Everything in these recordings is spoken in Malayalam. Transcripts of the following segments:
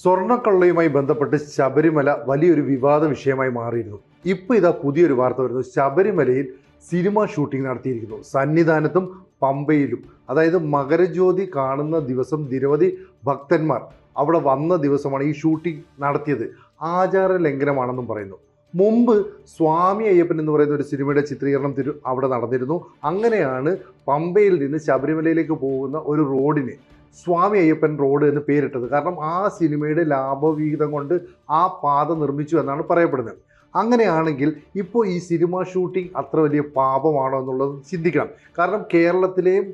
സ്വർണക്കൊള്ളയുമായി ബന്ധപ്പെട്ട് ശബരിമല വലിയൊരു വിവാദ വിഷയമായി മാറിയിരുന്നു. ഇപ്പോൾ ഇതാ പുതിയൊരു വാർത്ത വരുന്നു. ശബരിമലയിൽ സിനിമ ഷൂട്ടിംഗ് നടത്തിയിരിക്കുന്നു. സന്നിധാനത്തും പമ്പയിലും. അതായത് മകരജ്യോതി കാണുന്ന ദിവസം നിരവധി ഭക്തന്മാർ അവിടെ വന്ന ദിവസമാണ് ഈ ഷൂട്ടിംഗ് നടത്തിയത്. ആചാര ലംഘനമാണെന്നും പറയുന്നു. മുമ്പ് സ്വാമി അയ്യപ്പൻ എന്ന് പറയുന്ന ഒരു സിനിമയുടെ ചിത്രീകരണം തിരു അവിടെ നടന്നിരുന്നു. അങ്ങനെയാണ് പമ്പയിൽ നിന്ന് ശബരിമലയിലേക്ക് പോകുന്ന ഒരു റോഡിന് സ്വാമി അയ്യപ്പൻ റോഡ് എന്ന് പേരിട്ടത്. കാരണം ആ സിനിമയുടെ ലാഭവിഹിതം കൊണ്ട് ആ പാത നിർമ്മിച്ചു എന്നാണ് പറയപ്പെടുന്നത്. അങ്ങനെയാണെങ്കിൽ ഇപ്പോൾ ഈ സിനിമ ഷൂട്ടിംഗ് അത്ര വലിയ പാപമാണോ എന്നുള്ളത് ചിന്തിക്കണം. കാരണം കേരളത്തിലെയും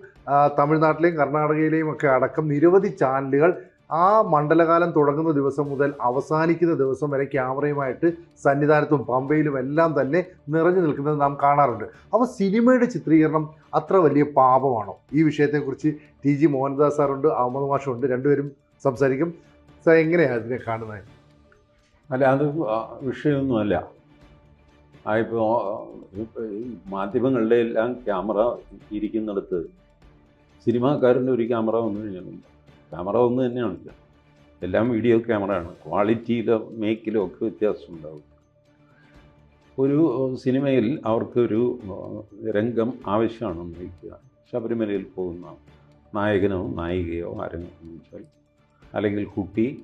തമിഴ്നാട്ടിലെയും കർണാടകയിലെയും ഒക്കെ അടക്കം നിരവധി ചാനലുകൾ ആ മണ്ഡലകാലം തുടങ്ങുന്ന ദിവസം മുതൽ അവസാനിക്കുന്ന ദിവസം വരെ ക്യാമറയുമായിട്ട് സന്നിധാനത്തും പമ്പയിലും എല്ലാം തന്നെ നിറഞ്ഞു നിൽക്കുന്നത് നാം കാണാറുണ്ട്. അപ്പോൾ സിനിമയുടെ ചിത്രീകരണം അത്ര വലിയ പാപമാണോ? ഈ വിഷയത്തെക്കുറിച്ച് ടി ജി മോഹൻദാസ് സാറുണ്ട് അഹമ്മദ് മാഷുണ്ട് രണ്ടുപേരും സംസാരിക്കും. സാർ എങ്ങനെയാണ് അതിനെ കാണുന്നത്? അല്ല അത് വിഷയമൊന്നുമല്ല. ഇപ്പോൾ മാധ്യമങ്ങളുടെ എല്ലാം ക്യാമറ ഇരിക്കുന്നിടത്ത് സിനിമാക്കാരന്റെ ഒരു ക്യാമറ വന്നു കഴിഞ്ഞാലുണ്ട് ക്യാമറ ഒന്ന് തന്നെയാണില്ല. എല്ലാം വീഡിയോ ക്യാമറയാണ്. ക്വാളിറ്റിയിലോ മേക്കിലോ ഒക്കെ വ്യത്യാസം ഉണ്ടാവും. ഒരു സിനിമയിൽ അവർക്കൊരു രംഗം ആവശ്യമാണെന്ന് വയ്ക്കുക ശബരിമലയിൽ പോകുന്ന നായകനോ നായികയോ ആരെങ്കിലും വെച്ചാൽ അല്ലെങ്കിൽ കുട്ടി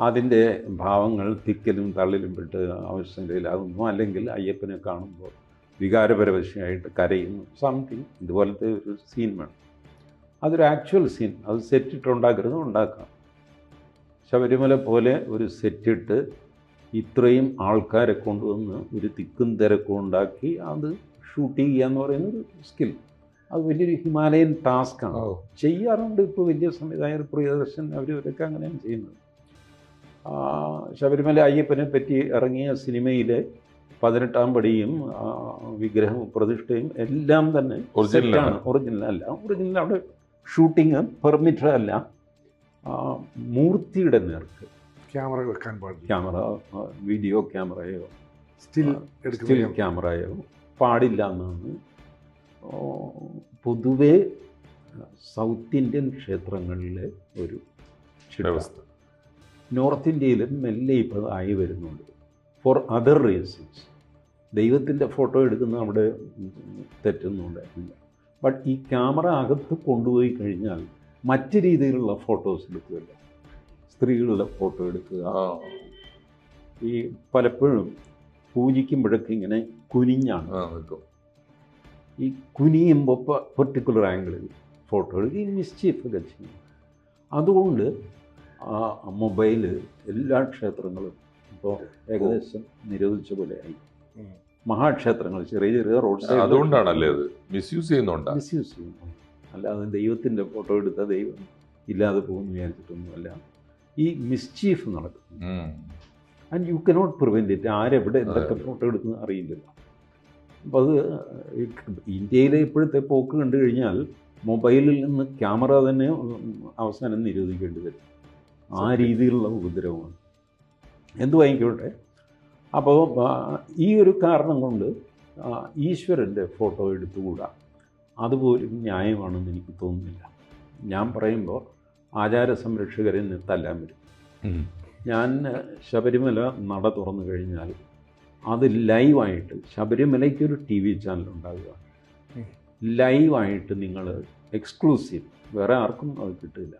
അതിന്റെ ഭാവങ്ങൾ തിക്കലും തള്ളിലും പെട്ട് ആവശ്യത്തിലാകുന്നു അല്ലെങ്കിൽ അയ്യപ്പനെ കാണുമ്പോൾ വികാരപരവശയായിട്ട് കരയുന്നു. സംതിങ് ഇതുപോലത്തെ ഒരു സീൻ വേണം. അതൊരു ആക്ച്വൽ സീൻ അത് സെറ്റിട്ടുണ്ടാക്കരുത് ഉണ്ടാക്കാം. ശബരിമല പോലെ ഒരു സെറ്റിട്ട് ഇത്രയും ആൾക്കാരെ കൊണ്ടുവന്ന് ഒരു തിക്കും തിരക്കും ഉണ്ടാക്കി അത് ഷൂട്ട് ചെയ്യുക എന്ന് പറയുന്ന ഒരു സ്കിൽ അത് വലിയൊരു ഹിമാലയൻ ടാസ്ക്കാണ് ചെയ്യാറുണ്ട് ഇപ്പോൾ വലിയ സംവിധായകർ പ്രിയദർശൻ അവരവരൊക്കെ അങ്ങനെയാണ് ചെയ്യുന്നത്. ശബരിമല അയ്യപ്പനെ പറ്റി ഇറങ്ങിയ സിനിമയിലെ പതിനെട്ടാം പടിയും വിഗ്രഹ വിഗ്രഹവും പ്രതിഷ്ഠയും എല്ലാം തന്നെ ഒറിജിനലാണ്. ഒറിജിനൽ അല്ല ഒറിജിനൽ അവിടെ ഷൂട്ടിങ് പെർമിറ്റഡ് അല്ല. ആ, മൂർത്തിയുടെ നേർക്ക്. ക്യാമറ വെക്കാൻ പാടില്ല. ക്യാമറ വീഡിയോ ക്യാമറയോ സ്റ്റിൽ സ്റ്റിൽ എടുക്കുന്ന ക്യാമറയോ പാടില്ല എന്നാണ് പൊതുവേ സൗത്ത് ഇന്ത്യൻ ക്ഷേത്രങ്ങളിലെ ഒരു. വ്യവസ്ഥ. നോർത്ത് ഇന്ത്യയിലും മെല്ലെ ഇപ്പോൾ ആയി വരുന്നുണ്ട്. ഫോർ അതർ റീസൺസ് ദൈവത്തിന്റെ ഫോട്ടോ എടുക്കുന്ന അവിടെ തെറ്റൊന്നുണ്ടായിട്ടില്ല ബട്ട് ഈ ക്യാമറ അകത്ത് കൊണ്ടുപോയി കഴിഞ്ഞാൽ മറ്റ് രീതിയിലുള്ള ഫോട്ടോസ് എടുക്കുകയില്ല. സ്ത്രീകളുടെ ഫോട്ടോ എടുക്കുക. ഈ പലപ്പോഴും പൂജിക്കുമ്പോഴൊക്കെ ഇങ്ങനെ കുനിഞ്ഞാണ്. ഈ കുനിയുമ്പോൾ പെർട്ടിക്കുലർ ആംഗിളിൽ ഫോട്ടോ എടുക്കുക. ഈ മിസ്ചീഫൊക്കെ ചെയ്യും. അതുകൊണ്ട് ആ മൊബൈൽ എല്ലാ ക്ഷേത്രങ്ങളും ഇപ്പോൾ ഏകദേശം നിരോധിച്ച പോലെയായി. മഹാക്ഷേത്രങ്ങൾ ചെറിയ ചെറിയ റോഡ് സൈഡ് അതുകൊണ്ടാണല്ലേ അത്? മിസ്യൂസ് ചെയ്യുന്നുണ്ട് മിസ്യൂസ് ചെയ്യുന്നു അല്ലാതെ ദൈവത്തിന്റെ ഫോട്ടോ എടുത്ത ദൈവം ഇല്ലാതെ പോകുമെന്ന് വിചാരിച്ചിട്ടൊന്നുമല്ല ഈ മിസ്ചീഫ് നടക്കും and you cannot prevent it ആരെവിടെ എന്തൊക്കെ ഫോട്ടോ എടുക്കുന്നത് അറിയില്ലല്ലോ. അപ്പോൾ അത് ഇന്ത്യയിലെ ഇപ്പോഴത്തെ പോക്ക് കണ്ടു കഴിഞ്ഞാൽ മൊബൈലിൽ നിന്ന് ക്യാമറ തന്നെ അവസാനം നിരോധിക്കേണ്ടി വരും. ആ രീതിയിലുള്ള ഉപദ്രവമാണ്. എന്തുവായിക്കോട്ടെ അപ്പോൾ ഈ ഒരു കാരണം കൊണ്ട് ഈശ്വരന്റെ ഫോട്ടോ എടുത്തുകൂടാ? അതുപോലും ന്യായമാണെന്ന് എനിക്ക് തോന്നുന്നില്ല. ഞാൻ പറയുമ്പോൾ ആചാര സംരക്ഷകരെ തല്ലാൻ വരും ഞാൻ ശബരിമല നട തുറന്നു കഴിഞ്ഞാൽ അത് ലൈവായിട്ട് ശബരിമലയ്ക്ക് ഒരു ടി വി ചാനൽ ഉണ്ടാകുക ലൈവായിട്ട് നിങ്ങൾ എക്സ്ക്ലൂസീവ് വേറെ ആർക്കും അത് കിട്ടില്ല.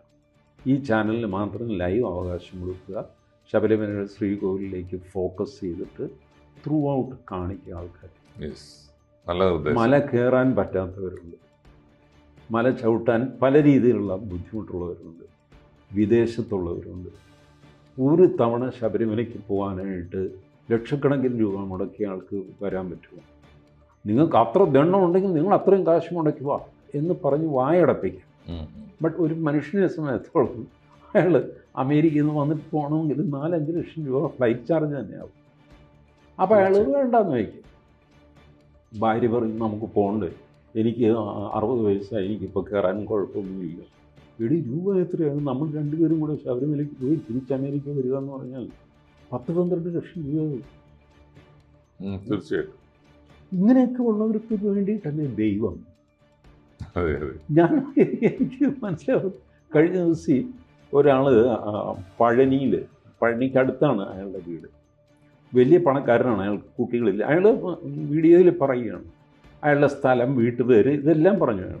ഈ ചാനലിന് മാത്രം ലൈവ് അവകാശം കൊടുക്കുക. ശബരിമല ശ്രീകോവിലേക്ക് ഫോക്കസ് ചെയ്തിട്ട് ത്രൂ ഔട്ട് കാണിക്കുക ആൾക്കാർ മല കയറാൻ പറ്റാത്തവരുണ്ട്. മല ചവിട്ടാൻ പല രീതിയിലുള്ള ബുദ്ധിമുട്ടുള്ളവരുണ്ട്. വിദേശത്തുള്ളവരുണ്ട്. ഒരു തവണ ശബരിമലയ്ക്ക് പോകാനായിട്ട് ലക്ഷക്കണക്കിന് രൂപ മുടക്കിയ ആൾക്ക് വരാൻ പറ്റുമോ? നിങ്ങൾക്ക് അത്ര ദണ്ണം ഉണ്ടെങ്കിൽ നിങ്ങൾ അത്രയും കാശ് മുടക്കി വാ എന്ന് പറഞ്ഞ് വായടപ്പിക്കും. ബട്ട് ഒരു മനുഷ്യനെ സമയത്തോളം അയാൾ അമേരിക്കയിൽ നിന്ന് വന്നിട്ട് പോകണമെങ്കിൽ നാലഞ്ച് ലക്ഷം രൂപ ഫ്ലൈറ്റ് ചാർജ് തന്നെയാവും. അപ്പോൾ അയാൾ വേണ്ടാന്ന് വയ്ക്കും ഭാര്യ പറയും നമുക്ക് പോകണ്ടേ. എനിക്ക് അറുപത് വയസ്സായി. എനിക്കിപ്പോൾ കയറാൻ കുഴപ്പമൊന്നുമില്ല. എടി രൂപ എത്രയാണ്? നമ്മൾ രണ്ടുപേരും കൂടെ ശബരിമലയ്ക്ക് പോയി തിരിച്ച് അമേരിക്ക വരിക എന്ന് പറഞ്ഞാൽ പത്ത് പന്ത്രണ്ട് ലക്ഷം രൂപ തീർച്ചയായിട്ടും. ഇങ്ങനെയൊക്കെ ഉള്ളവർക്ക് വേണ്ടിയിട്ടല്ലേ ദൈവം? ഞാൻ എനിക്ക് മനസ്സിലാവും. കഴിഞ്ഞ ദിവസം ഒരാൾ പഴനിയിൽ പഴനിക്കടുത്താണ് അയാളുടെ വീട്. വലിയ പണക്കാരനാണ് അയാൾക്ക് കുട്ടികളില്ല അയാൾ വീഡിയോയിൽ പറയുകയാണ്. അയാളുടെ സ്ഥലം വീട്ടുപേര് ഇതെല്ലാം പറഞ്ഞു അയാൾ.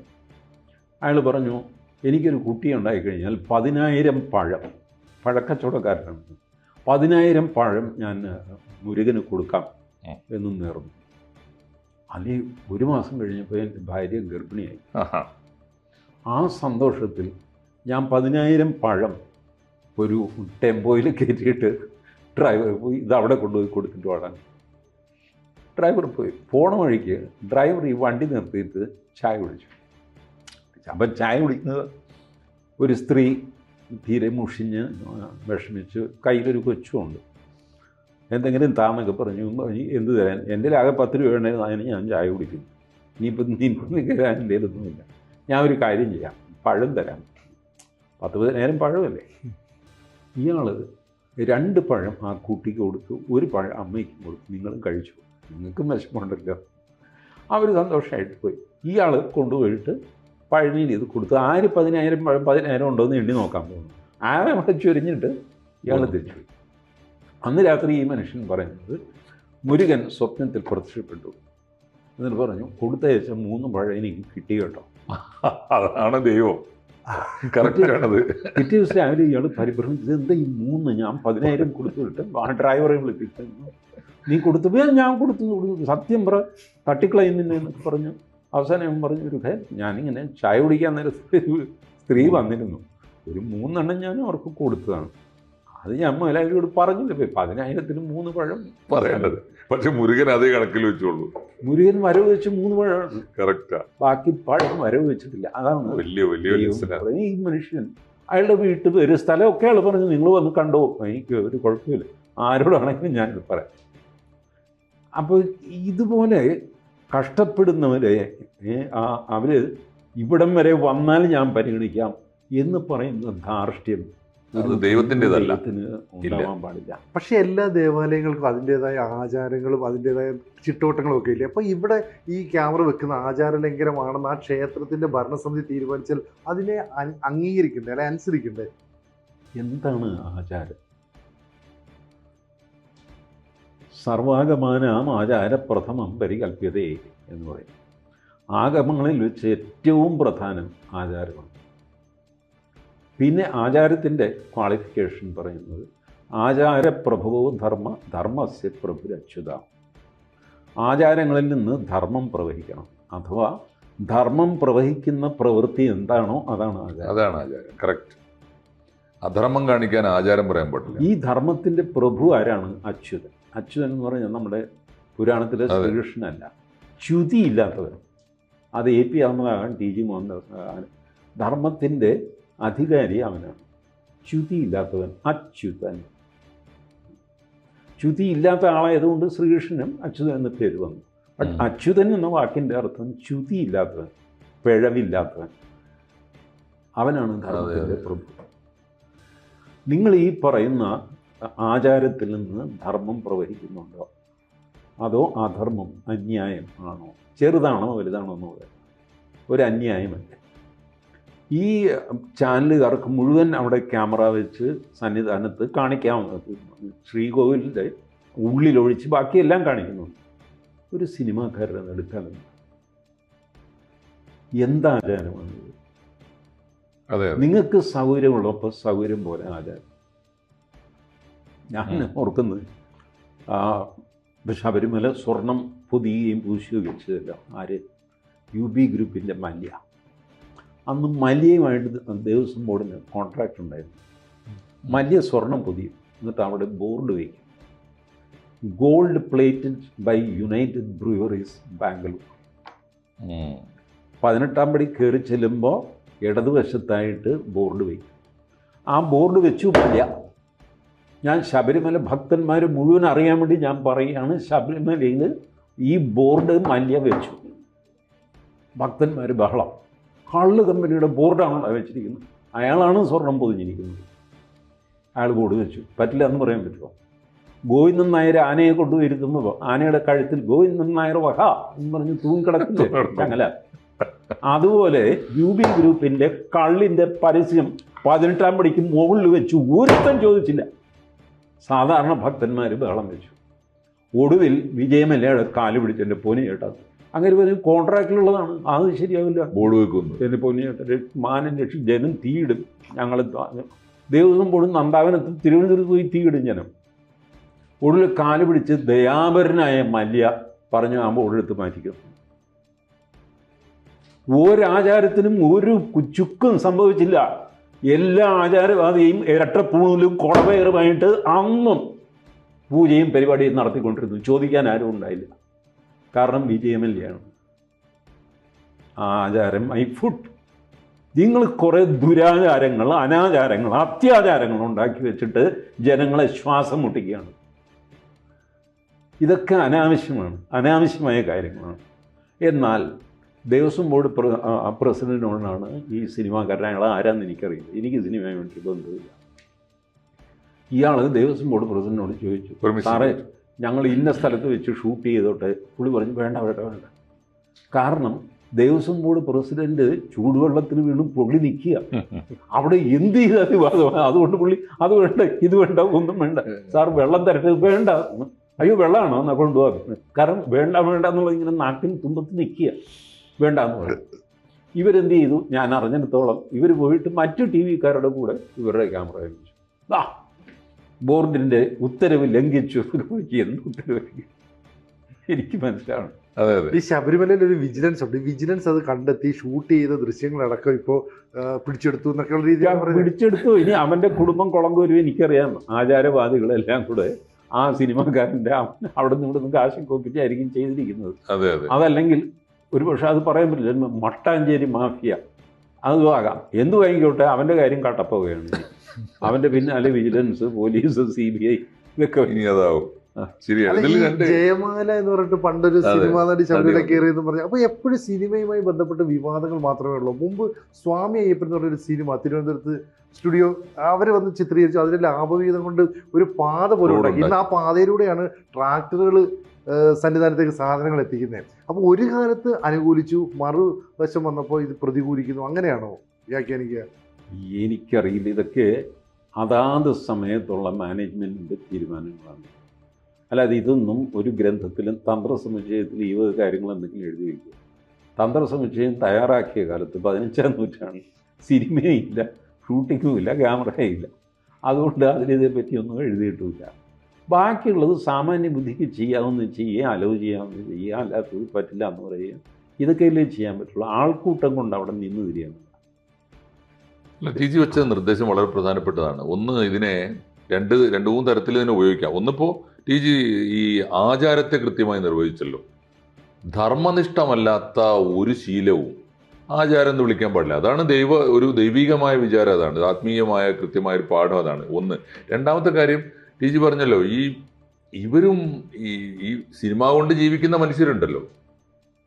അയാൾ പറഞ്ഞു എനിക്കൊരു കുട്ടി ഉണ്ടായിക്കഴിഞ്ഞാൽ പതിനായിരം പഴം പഴക്കച്ചവടക്കാരനാണ്. പതിനായിരം പഴം ഞാൻ മുരുകന് കൊടുക്കാം. എന്നും നേർന്നു. അല്ലെങ്കിൽ ഒരു മാസം കഴിഞ്ഞപ്പോൾ എന്റെ ഭാര്യ ഗർഭിണിയായി. ആ സന്തോഷത്തിൽ ഞാൻ പതിനായിരം പഴം ഒരു ടെമ്പോയിൽ കയറ്റിയിട്ട് ഡ്രൈവർ പോയി ഇത് അവിടെ കൊണ്ടുപോയി കൊടുത്തിട്ട് വാടാൻ. ഡ്രൈവർ പോയി. പോണ വഴിക്ക് ഡ്രൈവർ ഈ വണ്ടി നിർത്തിയിട്ട് ചായ കുടിച്ചു. അപ്പം ചായ കുടിക്കുന്നത് ഒരു സ്ത്രീ തീരെ മുഷിഞ്ഞ് വിഷമിച്ച് കയ്യിലൊരു കൊച്ചുമുണ്ട്. എന്തെങ്കിലും താന്നൊക്കെ പറഞ്ഞു പറഞ്ഞു എന്ത് തരാൻ? എന്റെ ആകെ പത്ത് രൂപ ഉണ്ടെങ്കിൽ അതിന് ഞാൻ ചായ കുടിക്കും. ഇനിയിപ്പം നീ തരാൻ എന്റെ ഒന്നുമില്ല ഞാൻ ഒരു കാര്യം ചെയ്യാം. പഴം തരാം. പത്ത് നേരം പഴമല്ലേ? ഇയാൾ രണ്ട് പഴം ആ കുട്ടിക്ക് കൊടുത്തു ഒരു പഴം അമ്മയ്ക്ക് കൊടുത്തു നിങ്ങളും കഴിച്ചു. നിങ്ങൾക്കും വിഷമമുണ്ടല്ലോ. അവർ സന്തോഷമായിട്ട് പോയി. ഇയാൾ കൊണ്ടുപോയിട്ട് പഴനിയിൽ ഇത് കൊടുത്തു. ആര് പതിനായിരം പഴം പതിനായിരം ഉണ്ടോ എന്ന് എണ്ണി നോക്കാൻ പോകുന്നു. ആരെ അവിടെ ചൊരിഞ്ഞിട്ട് ഇയാൾ തിരിച്ചു പോയി. അന്ന് രാത്രി ഈ മനുഷ്യൻ പറയുന്നത് മുരുകൻ സ്വപ്നത്തിൽ പ്രത്യക്ഷപ്പെട്ടു. എന്നിട്ട് പറഞ്ഞു കൊടുത്തയച്ച മൂന്ന് പഴം എനിക്ക് കിട്ടി കേട്ടോ. അതാണ് ദൈവം. കറക്റ്റാണത് പിറ്റേ ദിവസം രാവിലെ ഇയാൾ ഇത് എന്താ ഈ മൂന്ന് ഞാൻ പതിനായിരം കൊടുത്തു വിട്ട് ആ ഡ്രൈവറെ വിളിപ്പിച്ചു. നീ കൊടുത്തു ഞാൻ കൊടുത്തു കൊടുത്തു. സത്യം പറ തട്ടിക്കളയുന്നില്ല എന്നൊക്കെ പറഞ്ഞു അവസാനം ഞാൻ പറഞ്ഞു ഒരു ഭയം ഞാനിങ്ങനെ ചായ കുടിക്കാൻ നേരത്തെ സ്ത്രീ വന്നിരുന്നു. ഒരു മൂന്നെണ്ണം ഞാൻ അവർക്ക് കൊടുത്തതാണ്. അത് ഞാൻ മുതലാളിയോട് പറഞ്ഞില്ല പോയി പതിനായിരത്തിന് മൂന്ന് പഴം പറയേണ്ടത്. പക്ഷെ മുരുകൻ അതേ കണക്കിൽ വെച്ചോളൂ. മുരുകൻ വരവ് വെച്ച് മൂന്ന് പഴമാണ് കറക്റ്റാ ബാക്കി പഴം വരവ് വെച്ചിട്ടില്ല. അതാണ് വലിയ വലിയ ഈ മനുഷ്യൻ. അയാളുടെ വീട്ടിൽ ഒരു സ്ഥലമൊക്കെ അയാൾ പറഞ്ഞു നിങ്ങൾ വന്ന് കണ്ടോ? എനിക്ക് ഒരു കുഴപ്പമില്ല. ആരോടാണെങ്കിലും ഞാൻ പറയാം. അപ്പോൾ ഇതുപോലെ കഷ്ടപ്പെടുന്നവരെ അവർ ഇവിടം വരെ വന്നാൽ ഞാൻ പരിഗണിക്കാം എന്ന് പറയുന്ന ധാർഷ്ട്യം. ദൈവത്തിന്റെതല്ല. ഉണ്ടാവാൻ പാടില്ല. പക്ഷെ എല്ലാ ദേവാലയങ്ങൾക്കും അതിന്റെതായ ആചാരങ്ങളും അതിന്റെതായ ചിട്ടോട്ടങ്ങളും ഒക്കെ ഇല്ലേ? അപ്പോൾ ഇവിടെ ഈ ക്യാമറ വെക്കുന്ന ആചാര ലംഘനമാണെന്ന് ആ ക്ഷേത്രത്തിന്റെ ഭരണസമിതി തീരുമാനിച്ചാൽ അതിനെ അംഗീകരിക്കണ്ടേ? അല്ലെ അനുസരിക്കണ്ടേ? എന്താണ് ആചാരം? സർവാഗമാനാം ആചാരപ്രഥമം പരികല്പ്യതേ എന്ന് പറയും. ആഗമങ്ങളിൽ വെച്ച് ഏറ്റവും പ്രധാനം ആചാരമാണ്. പിന്നെ ആചാരത്തിന്റെ ക്വാളിഫിക്കേഷൻ പറയുന്നത് ആചാരപ്രഭവോ ധർമ്മ ധർമ്മസ്യ പ്രഭുരച്യുത. ആചാരങ്ങളിൽ നിന്ന് ധർമ്മം പ്രവഹിക്കണം. അഥവാ ധർമ്മം പ്രവഹിക്കുന്ന പ്രവൃത്തി എന്താണോ അതാണ് ആചാരം. അതാണ് ആചാരം. കറക്റ്റ് അധർമ്മം കാണിക്കാൻ ആചാരം പറയാൻ പാടില്ല. ഈ ധർമ്മത്തിന്റെ പ്രഭു ആരാണ്? അച്യുതൻ. അച്യുതൻ എന്ന് പറഞ്ഞാൽ നമ്മുടെ പുരാണത്തിലെ ശ്രീകൃഷ്ണനല്ല. ശ്രീകൃഷ്ണനല്ല ച്യുതിയില്ലാത്തവൻ അത് എ പി അഹമ്മദാകാൻ ടി ജി മോഹൻദാസ് ധർമ്മത്തിന്റെ അധികാരി അവനാണ്. ച്യുതിയില്ലാത്തവൻ അച്യുതൻ. ച്യുതിയില്ലാത്ത ആളായതുകൊണ്ട് ശ്രീകൃഷ്ണനും അച്യുതൻ എന്ന പേര് വന്നു. ബട്ട് അച്യുതൻ എന്ന വാക്കിന്റെ അർത്ഥം ച്യുതിയില്ലാത്തവൻ പിഴവില്ലാത്തവൻ. അവനാണ് ധർമ്മത്തിന്റെ പ്രഭു. നിങ്ങൾ ഈ പറയുന്ന ആചാരത്തിൽ നിന്ന് ധർമ്മം പ്രവഹിക്കുന്നുണ്ടോ? അതോ അധർമ്മം അന്യായം ആണോ? ചെറുതാണോ വലുതാണോ എന്നുള്ളത് ഒരു അന്യായമല്ല. ഈ ചാനലുകാർക്ക് മുഴുവൻ അവിടെ ക്യാമറ വെച്ച് സന്നിധാനത്ത് കാണിക്കാവുന്നത് ശ്രീകോവിലിന്റെ ഉള്ളിലൊഴിച്ച് ബാക്കിയെല്ലാം കാണിക്കുന്നു ഒരു സിനിമാക്കാരുടെ നടുക്കാലം എന്താചാരമാണ് ഇത്? അതെ നിങ്ങൾക്ക് സൗകര്യമുള്ളപ്പോൾ സൗകര്യം പോലെ ആചാരം. ഞാൻ. ഓർക്കുന്നത് ശബരിമല സ്വർണം പൊതിയുകയും പൂശുകയും വെച്ചതല്ല ആര്? യു ബി ഗ്രൂപ്പിന്റെ മല്യ. അന്ന് മല്യയുമായിട്ട് ദേവസ്വം ബോർഡിന് കോൺട്രാക്റ്റ് ഉണ്ടായിരുന്നു. മല്യ സ്വർണം പൊതിയും എന്നിട്ട് അവിടെ ബോർഡ് വയ്ക്കും gold plated by United Breweries Bangalore. പതിനെട്ടാം പടി കയറി ചെല്ലുമ്പോൾ ഇടതുവശത്തായിട്ട് ബോർഡ് വയ്ക്കും ആ ബോർഡ് വെച്ചു മല്യ. ഞാൻ ശബരിമല ഭക്തന്മാർ മുഴുവൻ അറിയാൻ വേണ്ടി ഞാൻ പറയുകയാണ് ശബരിമലയിൽ ഈ ബോർഡ് മല്യ വെച്ചു. ഭക്തന്മാർ ബഹളം. കള്ള് കമ്പനിയുടെ ബോർഡാണ് വെച്ചിരിക്കുന്നത്. അയാളാണ് സ്വർണം പൊതിഞ്ഞിരിക്കുന്നത്. അയാൾ ബോർഡ് വെച്ചു. പറ്റില്ല എന്ന് പറയാൻ പറ്റുമോ? ഗോവിന്ദൻ നായർ ആനയെ കൊണ്ടുവരുത്തുമ്പോൾ ആനയുടെ കഴുത്തിൽ ഗോവിന്ദൻ നായർ വഹ എന്ന് പറഞ്ഞ് തൂങ്ങിക്കിടക്കില്ലേ ചങ്ങല. അതുപോലെ യു ബി ഗ്രൂപ്പിന്റെ കള്ളിന്റെ പരസ്യം പതിനെട്ടാം പടിക്ക് മുകളിൽ വെച്ചു. ഒരുത്തൻ ചോദിച്ചില്ല. സാധാരണ ഭക്തന്മാർ ബഹളം വെച്ചു. ഒടുവിൽ വിജയമല്ലയുടെ കാൽ പിടിച്ച് എന്റെ പൊനി ചേട്ടാ. അങ്ങനെ പറയും കോൺട്രാക്റ്റിലുള്ളതാണ്. അത് ശരിയാവില്ല. ബോർഡ് വെക്കുന്നു. ചേട്ടൻ മാനം രക്ഷി ജനം തീയിടും. ഞങ്ങൾ ദേവസ്വം പോലും നന്ദാവനത്ത് തിരുവനന്തപുരത്ത് പോയി തീയിടും ജനം. ഒടുവിൽ കാൽ പിടിച്ച് ദയാപരനായ മല്യ പറഞ്ഞു ആ ബോർഡെടുത്ത് മാറ്റിക്കും. ഒരാചാരത്തിനും ഒരു ചുക്കും സംഭവിച്ചില്ല. എല്ലാ ആചാരവാദിയും ഇരട്ടപ്പൂണിലും കുടവയറുമായിട്ട് അന്നും പൂജയും പരിപാടിയും നടത്തിക്കൊണ്ടിരുന്നു. ചോദിക്കാൻ ആരും ഉണ്ടായില്ല. കാരണം ബി വിജയമല്യാണ് ആ ആചാരം ഐ ഫുഡ്. നിങ്ങൾ കുറേ ദുരാചാരങ്ങൾ അനാചാരങ്ങൾ അത്യാചാരങ്ങൾ ഉണ്ടാക്കി വെച്ചിട്ട് ജനങ്ങളെ ശ്വാസം മുട്ടിക്കുകയാണ്. ഇതൊക്കെ അനാവശ്യമാണ് അനാവശ്യമായ കാര്യങ്ങളാണ്. എന്നാൽ ദേവസ്വം ബോർഡ് പ്രസിഡന്റിനോടാണ് ഈ സിനിമാക്കാരൻ അയാൾ ആരാന്ന് എനിക്കറിയില്ല. എനിക്ക് സിനിമയുമായിട്ട് ബന്ധമില്ല. ഇയാൾ ദേവസ്വം ബോർഡ് പ്രസിഡന്റിനോട് ചോദിച്ചു. സാറേ ഞങ്ങൾ ഇന്ന സ്ഥലത്ത് വെച്ച് ഷൂട്ട് ചെയ്തോട്ടെ പുള്ളി പറഞ്ഞു വേണ്ട വേണ്ട വേണ്ട. കാരണം ദേവസ്വം ബോർഡ് പ്രസിഡന്റ് ചൂടുവെള്ളത്തിന് വീണ്ടും പുള്ളി നിൽക്കുക. അവിടെ എന്ത് ചെയ്താൽ വിവാദമാണ് അതുകൊണ്ട് പുള്ളി അത് വേണ്ട ഇത് വേണ്ട ഒന്നും വേണ്ട. സാർ വെള്ളം തരട്ടെ വേണ്ട. അയ്യോ വെള്ളമാണോ? എന്നാ കൊണ്ടുപോകാം കാരണം വേണ്ട വേണ്ട എന്നുള്ളത് ഇങ്ങനെ നാട്ടിൻ തുമ്പത്ത് നിൽക്കുക. വേണ്ട എന്ന് പറയും. ഇവരെന്ത് ചെയ്തു? ഞാൻ അറിഞ്ഞിടത്തോളം ഇവർ പോയിട്ട് മറ്റു ടി വിക്കാരുടെ കൂടെ ഇവരുടെ ക്യാമറ വെച്ചു. ആ ബോർഡിന്റെ ഉത്തരവ് ലംഘിച്ചു എന്ന് ഉത്തരവ്. എനിക്ക് മനസ്സിലാണ് അതെ അതെ. ഈ ശബരിമലയിൽ ഒരു വിജിലൻസ് ഉണ്ട്. വിജിലൻസ് അത് കണ്ടെത്തി ഷൂട്ട് ചെയ്ത ദൃശ്യങ്ങളടക്കം ഇപ്പോൾ പിടിച്ചെടുത്തു എന്നൊക്കെയുള്ള ഞാൻ രീതിയിൽ പിടിച്ചെടുത്തു. ഇനി അവന്റെ കുടുംബം കുളം കോരും എനിക്കറിയാം. ആചാരവാദികളെല്ലാം കൂടെ ആ സിനിമാക്കാരന്റെ അവിടെ നിന്ന് ഇവിടെ നിന്ന് കാശും കോപ്പിച്ചായിരിക്കും ചെയ്തിരിക്കുന്നത്. അതെ അതെ. അതല്ലെങ്കിൽ ഒരു പക്ഷേ അത് പറയാൻ പറ്റില്ല. മട്ടാഞ്ചേരി മാഫിയ അതും ആകാം. എന്തു ആയിക്കോട്ടെ അവന്റെ കാര്യം കട്ടപ്പോവുകയാണ് അവന്റെ പിന്നാലെ vigilance police C B I ഇതൊക്കെ ഇനി അതാവും. ജയമാല എന്ന് പറഞ്ഞിട്ട് പണ്ടൊരു സിനിമ നടി ശബരിമല കയറിയെന്ന് കയറി എന്ന് പറഞ്ഞു അപ്പൊ എപ്പോഴും സിനിമയുമായി ബന്ധപ്പെട്ട വിവാദങ്ങൾ മാത്രമേ ഉള്ളൂ. മുമ്പ് സ്വാമി അയ്യപ്പൻ എന്ന് പറഞ്ഞൊരു സിനിമ തിരുവനന്തപുരത്ത് സ്റ്റുഡിയോ അവർ വന്ന് ചിത്രീകരിച്ചു. അതിന്റെ ലാഭവിഹിതം കൊണ്ട് ഒരു പാത പോലും ഉണ്ടാക്കി ഇന്ന് ആ പാതയിലൂടെയാണ് ട്രാക്ടറുകൾ സന്നിധാനത്തേക്ക് സാധനങ്ങൾ എത്തിക്കുന്നത് അപ്പോൾ ഒരു കാലത്ത് അനുകൂലിച്ചു മറുവശം വന്നപ്പോൾ ഇത് പ്രതികൂലിക്കുന്നു. അങ്ങനെയാണോ വ്യാഖ്യാനിക്കുക? എനിക്കറിയില്ല. ഇതൊക്കെ അതാത് സമയത്തുള്ള മാനേജ്മെന്റിന്റെ തീരുമാനങ്ങളാണ്. അല്ലാതെ ഇതൊന്നും ഒരു ഗ്രന്ഥത്തിലും തന്ത്രസമുച്ചയത്തിലും ഈ വക കാര്യങ്ങൾ എന്തെങ്കിലും എഴുതി വയ്ക്കുക തന്ത്രസമുച്ചയം തയ്യാറാക്കിയ കാലത്ത് പതിനഞ്ചാം നൂറ്റാണ്ട് സിനിമയില്ല ക്യാമറയും ഇല്ല അതുകൊണ്ട് അതിലിതേ പറ്റിയൊന്നും എഴുതിയിട്ടുമില്ല ബാക്കിയുള്ളത് സാമാന്യ ബുദ്ധിക്ക് ചെയ്യാവുന്ന ചെയ്യുക അലോ ചെയ്യാവുന്ന ചെയ്യുക അല്ലാത്തത് പറ്റില്ല എന്ന് പറയുക. ഇതൊക്കെയല്ലേ ചെയ്യാൻ പറ്റുള്ളൂ? ആൾക്കൂട്ടം കൊണ്ട് അവിടെ നിന്ന് തിരിയാൻ അല്ല, ടി ജി വെച്ച നിർദ്ദേശം വളരെ പ്രധാനപ്പെട്ടതാണ്. ഒന്ന് ഇതിനെ രണ്ട് രണ്ട് മൂന്ന് തരത്തിൽ ഇതിനെ ഉപയോഗിക്കാം. ഒന്നിപ്പോ ടി ജി ഈ ആചാരത്തെ കൃത്യമായി നിർവഹിച്ചല്ലോ. ധർമ്മനിഷ്ഠമല്ലാത്ത ഒരു ശീലവും ആചാരം എന്ന് വിളിക്കാൻ പാടില്ല. അതാണ് ദൈവ ഒരു ദൈവികമായ വിചാരം അതാണ്. ആത്മീയമായ കൃത്യമായ ഒരു പാഠം അതാണ്. ഒന്ന്. രണ്ടാമത്തെ കാര്യം ടി ജി പറഞ്ഞല്ലോ ഈ ഇവരും ഈ ഈ സിനിമ കൊണ്ട് ജീവിക്കുന്ന മനുഷ്യരുണ്ടല്ലോ.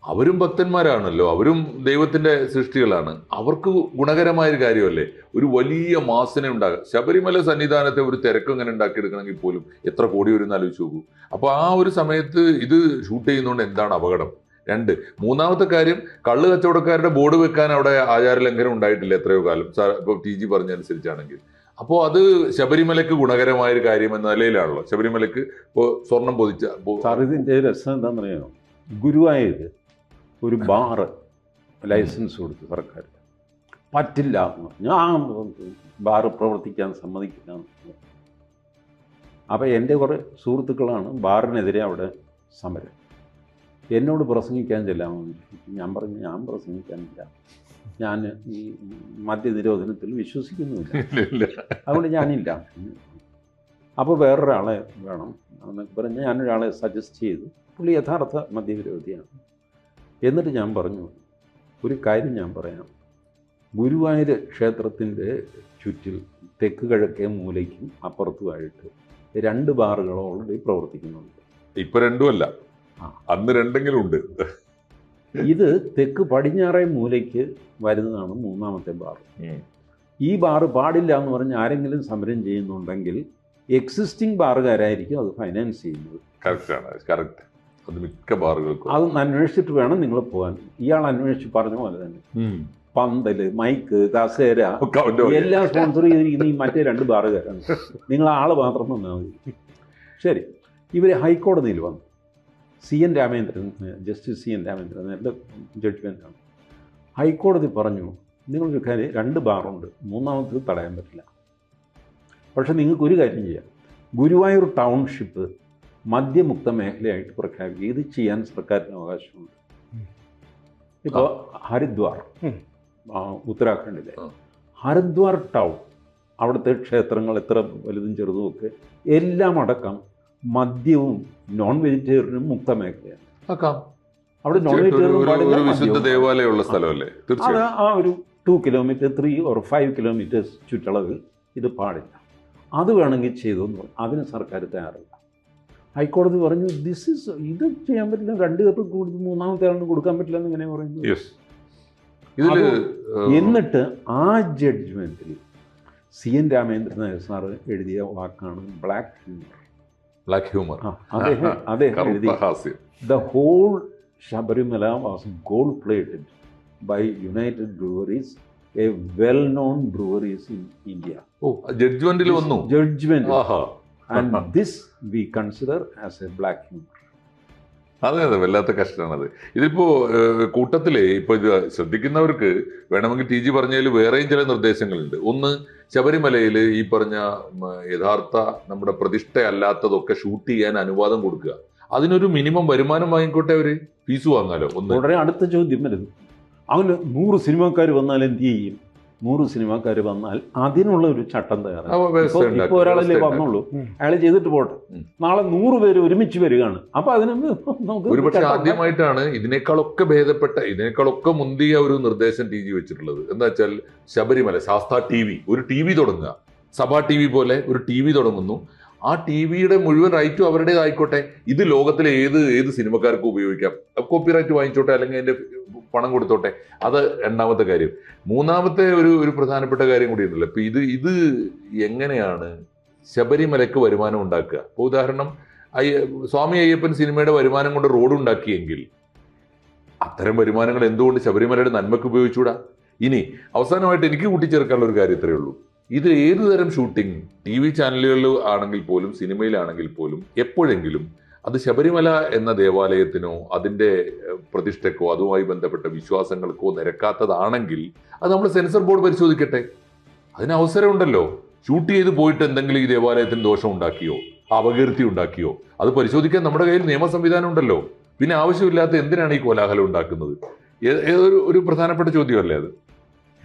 അവരും ഭക്തന്മാരാണല്ലോ അവരും ദൈവത്തിന്റെ സൃഷ്ടികളാണ്. അവർക്ക് ഗുണകരമായ ഒരു കാര്യമല്ലേ? ഒരു വലിയ മാസനെ ഉണ്ടാകുക ശബരിമല സന്നിധാനത്തെ ഒരു തിരക്ക് ഇങ്ങനെ ഉണ്ടാക്കിയെടുക്കണമെങ്കിൽ പോലും എത്ര കോടി വരും ആലോചിച്ച് നോക്കൂ. അപ്പോൾ ആ ഒരു സമയത്ത് ഇത് ഷൂട്ട് ചെയ്യുന്നതുകൊണ്ട് എന്താണ് അപകടം? രണ്ട് മൂന്നാമത്തെ കാര്യം കള്ള് കച്ചവടക്കാരുടെ ബോർഡ് വെക്കാൻ അവിടെ ആചാര ലംഘനം ഉണ്ടായിട്ടില്ല എത്രയോ കാലം. സാർ ഇപ്പോൾ ടി ജി പറഞ്ഞനുസരിച്ചാണെങ്കിൽ. അപ്പോൾ അത് ശബരിമലക്ക് ഗുണകരമായ ഒരു കാര്യം എന്ന നിലയിലാണല്ലോ. ശബരിമലക്ക് ഇപ്പോൾ സ്വർണം പൊതിച്ച സാറിതിന്റെ രസം എന്താണെന്നറിയാമോ ഗുരുവായൂർ ഒരു ബാറ് ലൈസൻസ് കൊടുത്തു സർക്കാർ പറ്റില്ല. ഞാൻ ബാറ് പ്രവർത്തിക്കാൻ സമ്മതിക്കില്ല. അപ്പം അപ്പോൾ എന്റെ കുറേ സുഹൃത്തുക്കളാണ് ബാറിനെതിരെ അവിടെ സമരം. എന്നോട് പ്രസംഗിക്കാൻ ചെല്ലാമോ ഞാൻ പറഞ്ഞു ഞാൻ പ്രസംഗിക്കാനില്ല. ഞാൻ ഈ മദ്യനിരോധനത്തിൽ വിശ്വസിക്കുന്നുമില്ല. ഇല്ല, ഇല്ല. അതുകൊണ്ട് ഞാനില്ല. അപ്പോൾ വേറൊരാളെ വേണം എന്നൊക്കെ പറഞ്ഞ് ഞാനൊരാളെ സജസ്റ്റ് ചെയ്തു. പുള്ളി യഥാർത്ഥ മദ്യവിരോധിയാണ്. എന്നിട്ട് ഞാൻ പറഞ്ഞു ഒരു കാര്യം ഞാൻ പറയാം. ഗുരുവായൂർ ക്ഷേത്രത്തിന്റെ ചുറ്റിൽ തെക്ക് കിഴക്കേ മൂലയ്ക്കും അപ്പുറത്തുമായിട്ട് രണ്ട് ബാറുകൾ ഓൾറെഡി പ്രവർത്തിക്കുന്നുണ്ട്. ഇപ്പോൾ രണ്ടുമല്ല. അന്ന് രണ്ടെങ്കിലും ഉണ്ട് ഇത് തെക്ക് പടിഞ്ഞാറേ മൂലയ്ക്ക് വരുന്നതാണ് മൂന്നാമത്തെ ബാർ. ഈ ബാറ് പാടില്ല എന്ന് പറഞ്ഞ് ആരെങ്കിലും സമരം ചെയ്യുന്നുണ്ടെങ്കിൽ എക്സിസ്റ്റിംഗ് ബാറുകാരായിരിക്കും അത് ഫൈനാൻസ് ചെയ്യുന്നത്. കറക്റ്റാണ് കറക്റ്റ് അത് മിക്ക ബാറുകൾക്കും. അത് അന്വേഷിച്ചിട്ട് വേണം നിങ്ങൾ പോകാൻ. ഇയാൾ അന്വേഷിച്ച് പറഞ്ഞ പോലെ തന്നെ. പന്തൽ മൈക്ക് കസേര എല്ലാം സ്പോൺസർ ചെയ്തിരിക്കുന്ന ഈ മറ്റേ രണ്ട് ബാറുകാരാണ്. നിങ്ങൾ ആൾ മാത്രം വന്നാൽ മതി. ശരി. ഇവർ ഹൈക്കോടതിയിൽ വന്നു. C N Ramendran justice C N Ramendran എന്റെ ജഡ്ജ്മെന്റാണ് ഹൈക്കോടതി പറഞ്ഞു നിങ്ങളൊരു കാര്യം രണ്ട് ബാറുണ്ട് മൂന്നാമത്തത് തടയാൻ പറ്റില്ല. പക്ഷേ നിങ്ങൾക്ക് ഒരു കാര്യം ചെയ്യാം. ഗുരുവായൂർ ടൗൺഷിപ്പ് മദ്യമുക്ത മേഖലയായിട്ട് പ്രഖ്യാപിക്കുക ഇത് ചെയ്യാൻ സർക്കാരിന് അവകാശമുണ്ട്. ഇപ്പോൾ ഹരിദ്വാർ. ഉത്തരാഖണ്ഡിലെ. ഹരിദ്വാർ ടൗൺ അവിടുത്തെ ക്ഷേത്രങ്ങൾ എത്ര വലുതും ചെറുതും ഒക്കെ എല്ലാം അടക്കം മദ്യവും നോൺ വെജിറ്റേറിയനും മുക്ത മേഖലയാണ് ആക്കാം. അവിടെ നോൺ വെജിറ്റേറിയൻ ഒരു- വിശുദ്ധ ദേവാലയമുള്ള സ്ഥലമല്ലേ? അത് ആ ഒരു two kilometre three or five kilometres ചുറ്റളവിൽ ഇത് പാടില്ല. അത് വേണമെങ്കിൽ ചെയ്തു എന്ന് പറഞ്ഞു. അതിന് സർക്കാർ തയ്യാറില്ല. ഹൈക്കോടതി പറഞ്ഞു ദിസ് ഇസ് ഇത് ചെയ്യാൻ പറ്റില്ല. രണ്ട് പേർക്ക് കൂടുതൽ മൂന്നാമത്തെ ആളിന് കൊടുക്കാൻ പറ്റില്ല എന്ന് ഇങ്ങനെ പറയുന്നു. യെസ് ഇതിൽ എന്നിട്ട് ആ ജഡ്ജ്മെന്റിൽ C N Ramendran Nair sir എഴുതിയ വാക്കാണ് black humour black humour The whole Shabarimala was gold plated by United Breweries, a well known breweries in India. ഓ ജഡ്ജ്മെന്റിൽ വന്നു. ആഹാ And this we consider as a black humor. അതെ അതെ വല്ലാത്ത കഷ്ടമാണത്. ഇതിപ്പോ കൂട്ടത്തിലെ ഇപ്പൊ ഇത് ശ്രദ്ധിക്കുന്നവർക്ക് വേണമെങ്കിൽ ടി ജി പറഞ്ഞതിൽ വേറെയും ചില നിർദ്ദേശങ്ങളുണ്ട്. ഒന്ന് ശബരിമലയിൽ ഈ പറഞ്ഞ യഥാർത്ഥ നമ്മുടെ പ്രതിഷ്ഠയല്ലാത്തതൊക്കെ ഷൂട്ട് ചെയ്യാൻ അനുവാദം കൊടുക്കുക. അതിനൊരു മിനിമം വരുമാനം വാങ്ങിക്കോട്ടെ അവർ? ഫീസ് വാങ്ങാലോ? ഒന്ന്. അടുത്ത ചോദ്യം വരുന്നു. അങ്ങനെ നൂറ് സിനിമക്കാർ വന്നാൽ എന്ത് ചെയ്യും? നൂറ് സിനിമാക്കാർ വന്നാൽ അതിനുള്ള ഒരു ചട്ടം തയ്യാറാണ് ഇപ്പോൾ ഒരാളല്ലേ വന്നുള്ളൂ. അയാൾ ചെയ്തിട്ട് പോട്ടെ. നാളെ നൂറ് പേര് ഒരുമിച്ച് വരികയാണ്. അപ്പൊ അതിന് നമുക്ക് ഒരുപക്ഷെ ആദ്യമായിട്ടാണ് ഇതിനേക്കാളൊക്കെ ഭേദപ്പെട്ട ഇതിനേക്കാളൊക്കെ മുന്തിയ ഒരു നിർദ്ദേശം ടി ജി വെച്ചിട്ടുള്ളത്. എന്താ വെച്ചാൽ ശബരിമല ശാസ്ത്ര ടി വി ഒരു ടി വി തുടങ്ങുക. സഭാ ടി വി പോലെ ഒരു ടി വി തുടങ്ങുന്നു. ആ ടി വിയുടെ മുഴുവൻ റൈറ്റും അവരുടേതായിക്കോട്ടെ. ഇത് ലോകത്തിലെ ഏത് ഏത് സിനിമക്കാർക്കും ഉപയോഗിക്കാം. കോപ്പി റൈറ്റ് വാങ്ങിച്ചോട്ടെ അല്ലെങ്കിൽ അതിന്റെ പണം കൊടുത്തോട്ടെ. അത് രണ്ടാമത്തെ കാര്യം. മൂന്നാമത്തെ ഒരു ഒരു പ്രധാനപ്പെട്ട കാര്യം കൂടി ഉണ്ടല്ലോ. ഇപ്പം ഇത് ഇത് എങ്ങനെയാണ് ശബരിമലക്ക് വരുമാനം ഉണ്ടാക്കുക? ഇപ്പോൾ ഉദാഹരണം അയ്യ- സ്വാമി അയ്യപ്പൻ സിനിമയുടെ വരുമാനം കൊണ്ട് റോഡ് ഉണ്ടാക്കിയെങ്കിൽ അത്തരം വരുമാനങ്ങൾ എന്തുകൊണ്ട് ശബരിമലയുടെ നന്മയ്ക്ക് ഉപയോഗിച്ചുകൂടാ? ഇനി അവസാനമായിട്ട് എനിക്ക് കൂട്ടിച്ചേർക്കാനുള്ള ഒരു കാര്യം ഇത്രയേ ഉള്ളൂ. ഇത് ഏതു തരം ഷൂട്ടിംഗ്? ടി വി ചാനലുകളിൽ ആണെങ്കിൽ പോലും സിനിമയിലാണെങ്കിൽ പോലും എപ്പോഴെങ്കിലും അത് ശബരിമല എന്ന ദേവാലയത്തിനോ അതിന്റെ പ്രതിഷ്ഠക്കോ അതുമായി ബന്ധപ്പെട്ട വിശ്വാസങ്ങൾക്കോ നിരക്കാത്തതാണെങ്കിൽ അത് നമ്മൾ സെൻസർ ബോർഡ് പരിശോധിക്കട്ടെ. അതിന് അവസരമുണ്ടല്ലോ. ഷൂട്ട് ചെയ്ത് പോയിട്ട് എന്തെങ്കിലും ഈ ദേവാലയത്തിന് ദോഷം ഉണ്ടാക്കിയോ? അപകീർത്തി ഉണ്ടാക്കിയോ? അത് പരിശോധിക്കാൻ നമ്മുടെ കയ്യിൽ നിയമ സംവിധാനം ഉണ്ടല്ലോ. പിന്നെ ആവശ്യമില്ലാത്ത എന്തിനാണ് ഈ കോലാഹലം ഉണ്ടാക്കുന്നത്? ഏതൊരു ഒരു പ്രധാനപ്പെട്ട ചോദ്യമല്ലേ അത്?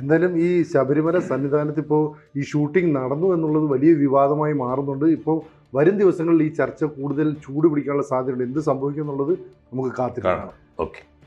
എന്തായാലും ഈ ശബരിമല സന്നിധാനത്ത് ഇപ്പോൾ ഈ ഷൂട്ടിംഗ് നടന്നു എന്നുള്ളത് വലിയ വിവാദമായി മാറുന്നുണ്ട്. ഇപ്പോൾ വരും ദിവസങ്ങളിൽ ഈ ചർച്ച കൂടുതൽ ചൂട് പിടിക്കാനുള്ള സാധ്യതയുണ്ട്. എന്ത് സംഭവിക്കും എന്നുള്ളത് നമുക്ക് കാത്തിരിക്കണം ഓക്കെ.